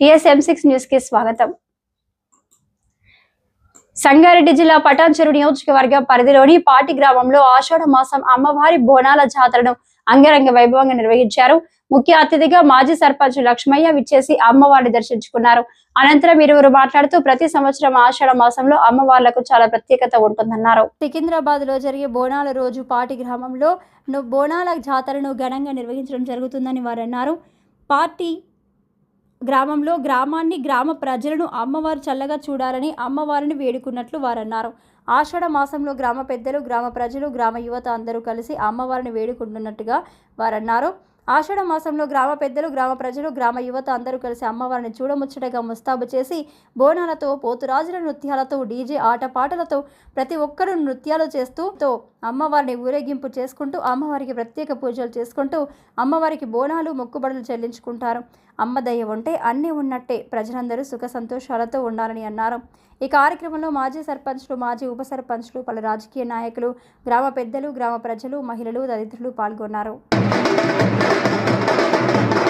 TSM six న్యూస్కి స్వాగతం. సంగారెడ్డి జిల్లా పటాన్చెరు నియోజకవర్గ పరిధిలోని పాటి గ్రామంలో ఆషాఢ మాసం అమ్మవారి బోనాల జాతరను అంగరంగ వైభవంగా నిర్వహించారు. ముఖ్య అతిథిగా మాజీ సర్పంచ్ లక్ష్మయ్య విచ్చేసి అమ్మవారిని దర్శించుకున్నారు. అనంతరం ఇరువురు మాట్లాడుతూ ప్రతి సంవత్సరం ఆషాఢ మాసంలో అమ్మవార్లకు చాలా ప్రత్యేకత ఉంటుందన్నారు. సికింద్రాబాద్లో జరిగే బోనాల రోజు పాటి గ్రామంలో బోనాల జాతరను ఘనంగా నిర్వహించడం జరుగుతుందని వారు అన్నారు పార్టీ గ్రామంలో గ్రామాన్ని గ్రామ ప్రజలను అమ్మవారు చల్లగా చూడాలని అమ్మవారిని వేడుకున్నట్లు వారన్నారు. ఆషాఢ మాసంలో గ్రామ పెద్దలు గ్రామ ప్రజలు గ్రామ యువత అందరూ కలిసి అమ్మవారిని వేడుకుంటున్నట్టుగా వారన్నారు. ఆషాఢ మాసంలో గ్రామ పెద్దలు గ్రామ ప్రజలు గ్రామ యువత అందరూ కలిసి అమ్మవారిని చూడముచ్చటగా ముస్తాబు చేసి బోనాలతో పోతురాజుల నృత్యాలతో డీజే ఆటపాటలతో ప్రతి ఒక్కరూ నృత్యాలు చేస్తూ తో అమ్మవారిని ఊరేగింపు చేసుకుంటూ అమ్మవారికి ప్రత్యేక పూజలు చేసుకుంటూ అమ్మవారికి బోనాలు మొక్కుబడులు చెల్లించుకుంటారు. అమ్మ దయ ఉంటే అన్నీ ఉన్నట్టే ప్రజలందరూ సుఖ సంతోషాలతో ఉండాలని అన్నారు. ఈ కార్యక్రమంలో మాజీ సర్పంచ్లు మాజీ ఉప సర్పంచ్లు పలు రాజకీయ నాయకులు గ్రామ పెద్దలు గ్రామ ప్రజలు మహిళలు తదితరులు పాల్గొన్నారు. Gracias.